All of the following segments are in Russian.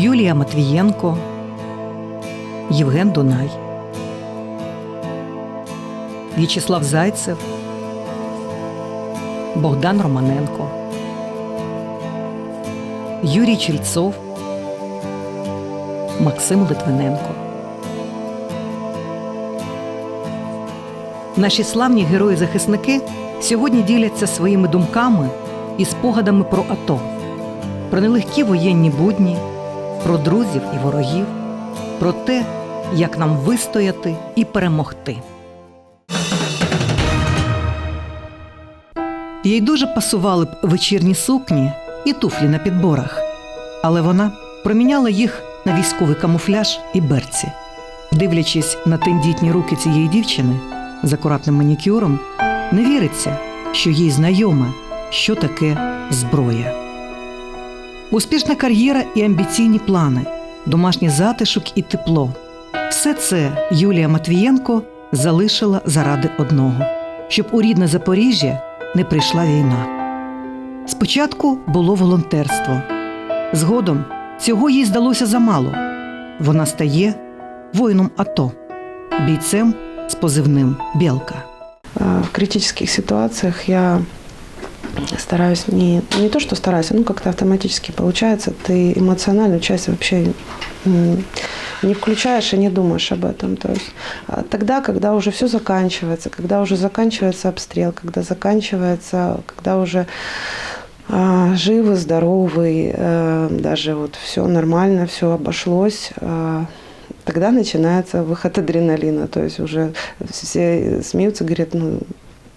Юлія Матвієнко, Євген Дунай, В'ячеслав Зайцев, Богдан Романенко, Юрій Чільцов, Максим Литвиненко. Наші славні герої-захисники сьогодні діляться своїми думками і спогадами про АТО, про нелегкі воєнні будні, про друзів і ворогів, про те, як нам вистояти і перемогти. Їй дуже пасували б вечірні сукні і туфлі на підборах, але вона проміняла їх на військовий камуфляж і берці. Дивлячись на тендітні руки цієї дівчини з акуратним манікюром, не віриться, що їй знайоме, що таке зброя. Успішна кар'єра і амбіційні плани, домашній затишок і тепло. Все це Юлія Матвієнко залишила заради одного, щоб у рідне Запоріжжя не прийшла війна. Спочатку було волонтерство. Згодом цього їй здалося замало. Вона стає воїном АТО, бійцем з позивним Білка. В критических ситуациях я стараюсь не, не то, что стараюсь, ну как-то автоматически получается, ты эмоциональную часть вообще не включаешь и не думаешь об этом. То есть а, тогда, когда уже все заканчивается, когда уже заканчивается обстрел, когда заканчивается, когда уже а, живы, здоровы, э, даже вот все нормально, все обошлось, а, тогда начинается выход адреналина. То есть уже все смеются, говорят, ну,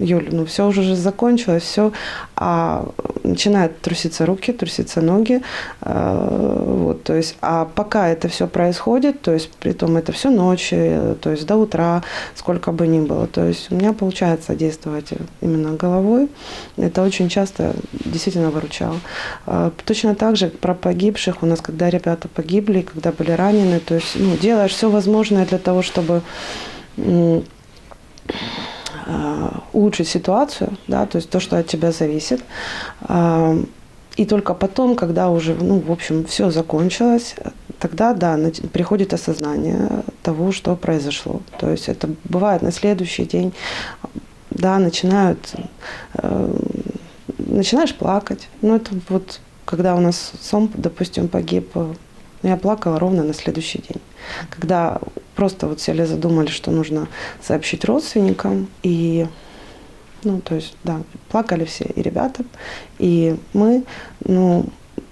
Юль, ну все уже же закончилось, все, а начинают труситься руки, труситься ноги, э, вот, то есть, а пока это все происходит, то есть, при том это все ночи, э, то есть до утра, сколько бы ни было, то есть у меня получается действовать именно головой, это очень часто действительно выручало. А, Точно так же про погибших, у нас, когда ребята погибли, когда были ранены, то есть, ну, делаешь все возможное для того, чтобы улучшить ситуацию, да, то есть то, что от тебя зависит. А, И только потом, когда уже, ну, в общем, все закончилось, тогда, да, приходит осознание того, что произошло. То есть это бывает на следующий день, да, начинают, э, начинаешь плакать. Ну, это вот, когда у нас Сом, допустим, погиб, э, я плакала ровно на следующий день. Когда просто вот сели задумали, что нужно сообщить родственникам, и, ну, то есть, да, плакали все, и ребята, и мы, ну,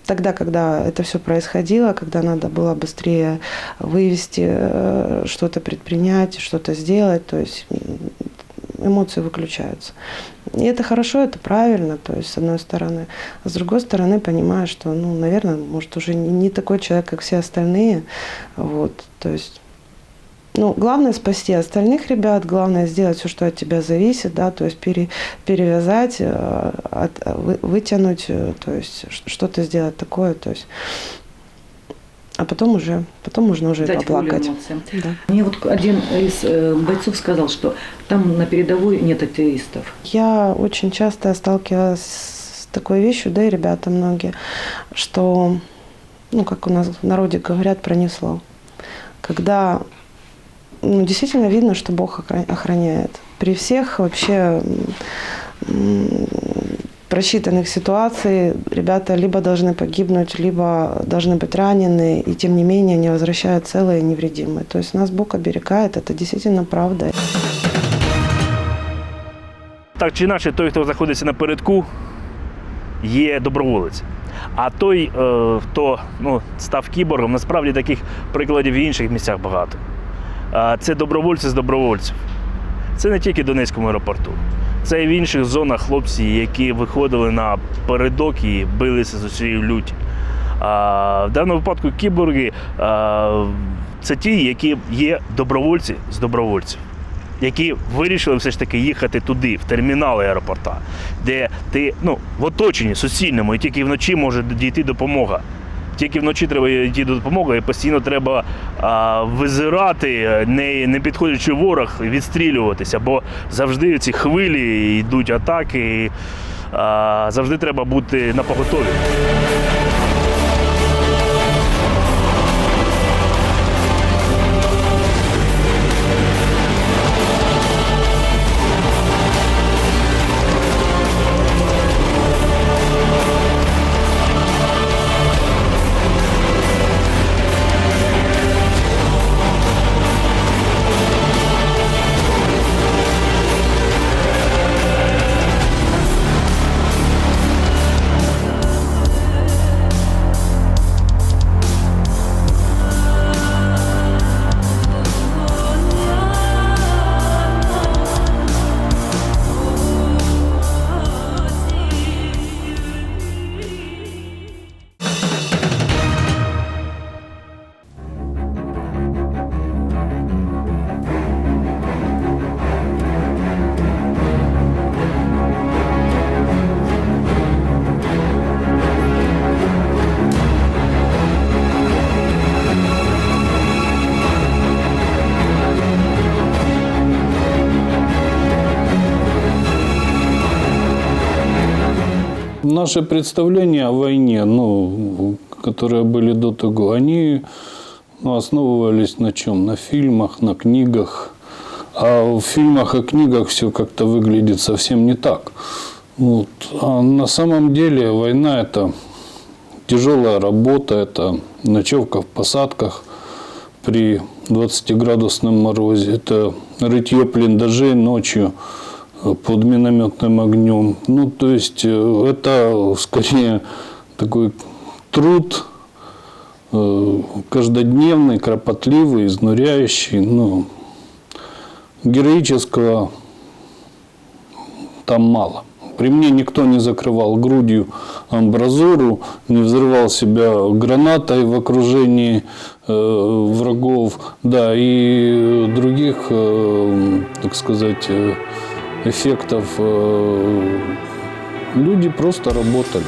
тогда, когда это все происходило, когда надо было быстрее вывести, э, что-то предпринять, что-то сделать, то есть эмоции выключаются. И это хорошо, это правильно, то есть с одной стороны. А с другой стороны понимаешь, что, ну, наверное, может, уже не, не такой человек, как все остальные. Вот, то есть ну, главное спасти остальных ребят, главное сделать все, что от тебя зависит, да, то есть пере, перевязать, э, от- вы- вытянуть, э, то есть что-то сделать такое, то есть, а потом уже, потом можно уже и Дать поплакать. эмоциям. Да. Мне вот один из э, бойцов сказал, что там на передовой нет атеистов. Я очень часто сталкивалась с такой вещью, да и ребята многие, что, ну, как у нас в народе говорят, пронесло. Когда ну, действительно видно, что Бог охра- охраняет. При всех вообще м, просчитанных ситуаций ребята либо должны погибнуть, либо должны быть ранены, и тем не менее они возвращают целые и невредимые. То есть нас Бог оберегает, это действительно правда. Так чи інакше, той, хто знаходиться напередку, є доброволець. А той, е, хто ну, став кіборгом, насправді таких прикладів в інших місцях багато. Це добровольці з добровольців. Це не тільки в Донецькому аеропорту. Це і в інших зонах хлопці, які виходили на передок і билися з усією люті. А, в даному випадку кіборги а, це ті, які є добровольці з добровольців які вирішили все ж таки їхати туди, в термінали аеропорта, де ти ну, в оточенні суцільному, і тільки вночі може дійти допомога. Тільки вночі треба йти до допомоги, і постійно треба а, визирати, не, не підходячи ворог, відстрілюватися, бо завжди ці хвилі йдуть атаки, і, а, завжди треба бути на поготові. Наши представления о войне, ну, которые были до того, они ну, основывались на чем? На фильмах, на книгах. А в фильмах и книгах все как-то выглядит совсем не так. Вот. А на самом деле война – это тяжелая работа, это ночевка в посадках при 20-градусном морозе, это рытье блиндажей ночью под минометным огнем. Ну, то есть э, это скорее такой труд э, каждодневный, кропотливый, изнуряющий. Ну, героического там мало. При мне никто не закрывал грудью амбразуру, не взрывал себя гранатой в окружении э, врагов, да, и других, э, так сказать, э, эффектов. э, люди просто работали.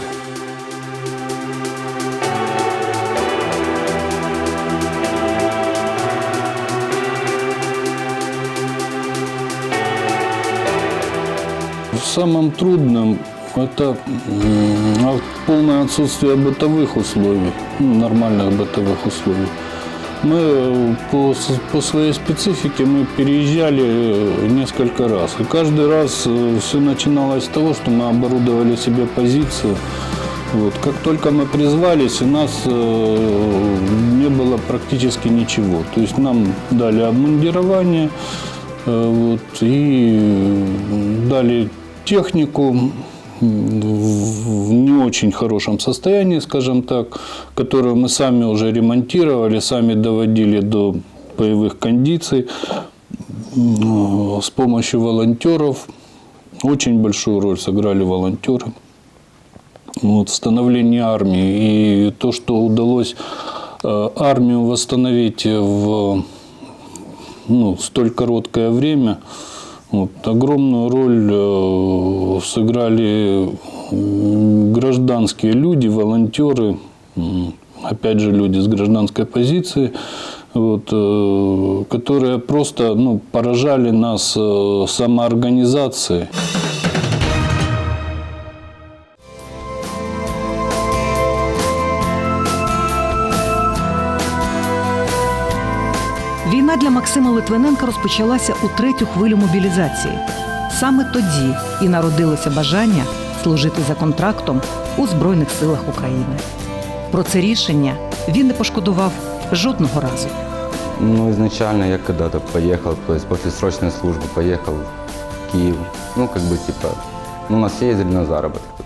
Самым трудным это м, а- полное отсутствие бытовых условий, ну, нормальных бытовых условий. Мы э, по, по своей специфике мы переезжали э, несколько раз. И каждый раз все начиналось с того, что мы оборудовали себе позицию. Вот. Как только мы призвались, у нас э, не было практически ничего. То есть нам дали обмундирование э, вот, и э, дали технику в не очень хорошем состоянии, скажем так, которую мы сами уже ремонтировали, сами доводили до боевых кондиций м, с помощью волонтеров. Очень большую роль сыграли волонтеры вот, в становлении армии. И то, что удалось э, армию восстановить в ну, столь короткое время, вот, огромную роль э, сыграли гражданские люди, волонтеры, опять же люди с гражданской позиции, вот, э, которые просто ну, поражали нас э, самоорганизацией. Війна для Максима Литвиненка розпочалася у третю хвилю мобілізації. Саме тоді і народилося бажання служити за контрактом у Збройних силах України. Про це рішення він не пошкодував жодного разу. Ну, изначально я когда-то то есть после срочной службы в Киев. Ну, как бы, типа, ну, нас ездили на заработок. тут.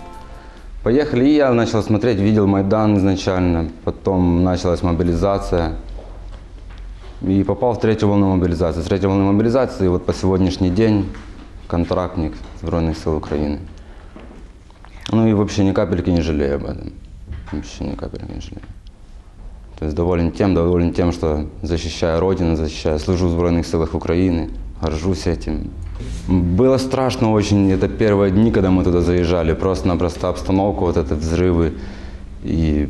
Поехали, и я начал смотреть, видел Майдан изначально, потом началась мобилизация. И попал в третью волну мобилизации. С третьей волны мобилизации вот по сегодняшний день контрактник Збройных сил Украины. Ну и вообще ни капельки не жалею об этом. Вообще ни капельки не жалею. То есть доволен тем, доволен тем, что защищаю Родину, защищаю, служу в Збройных силах Украины, горжусь этим. Было страшно очень, это первые дни, когда мы туда заезжали, просто-напросто обстановка, вот это взрывы. И,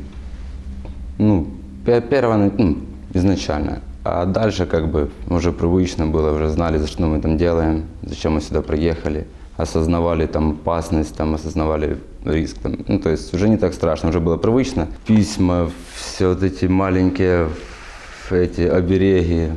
ну, пе- первое, ну, изначально. А дальше как бы уже привычно было, уже знали, за что мы там делаем, зачем мы сюда приехали, осознавали там опасность, там осознавали риск. Там. Ну, то есть уже не так страшно, уже было привычно. Письма, все вот эти маленькие эти обереги,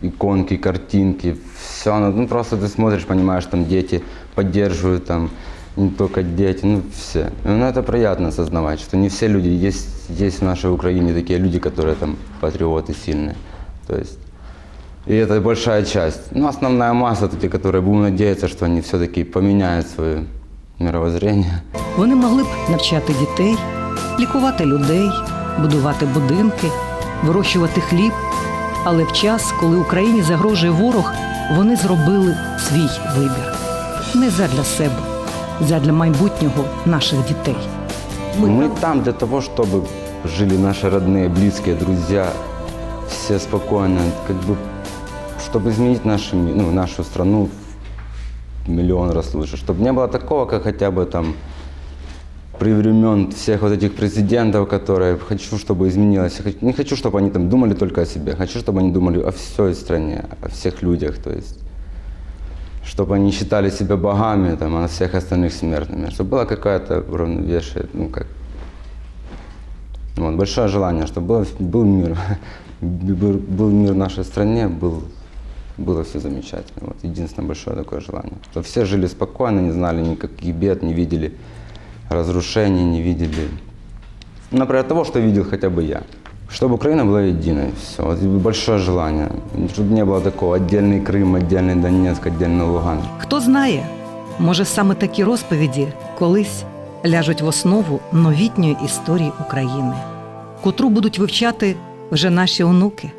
иконки, картинки, все, ну просто ты смотришь, понимаешь, там дети поддерживают, там не только дети, ну все. Ну это приятно осознавать, что не все люди, есть, есть в нашей Украине такие люди, которые там патриоты сильные. То есть и это большая часть. Ну, основная масса, это те, которые будем надеяться, что они все-таки поменяют свое мировоззрение. Вони могли б навчати дітей, лікувати людей, будувати будинки, вирощувати хліб. Але в час, коли Україні загрожує ворог, вони зробили свій вибір не задля себе, задля майбутнього наших дітей. Мы, там для того, чтобы жили наши родные, близкие, друзья, Все спокойно, как бы, чтобы изменить наши, ми- ну, нашу страну в миллион раз лучше. Чтобы не было такого, как хотя бы там при времен всех вот этих президентов, которые хочу, чтобы изменилось. Я Не хочу, чтобы они там думали только о себе. Хочу, чтобы они думали о всей стране, о всех людях. То есть чтобы они считали себя богами, там, а всех остальных смертными. Чтобы была какая-то уравновешие, ну как. Вот, большое желание, чтобы было, был мир. Был, был мир в нашей стране, был, было все замечательно. Вот, единственное большое такое желание. Чтобы все жили спокойно, не знали никаких бед, не видели разрушений, не видели. Например, того, что видел хотя бы я. Чтобы Украина была единой. Все. Вот большое желание. Чтобы не было такого отдельный Крым, отдельный Донецк, отдельный Луганск. Хто знає, може саме такі розповіді колись ляжуть в основу новітньої історії України, котру будуть вивчати вже наші онуки.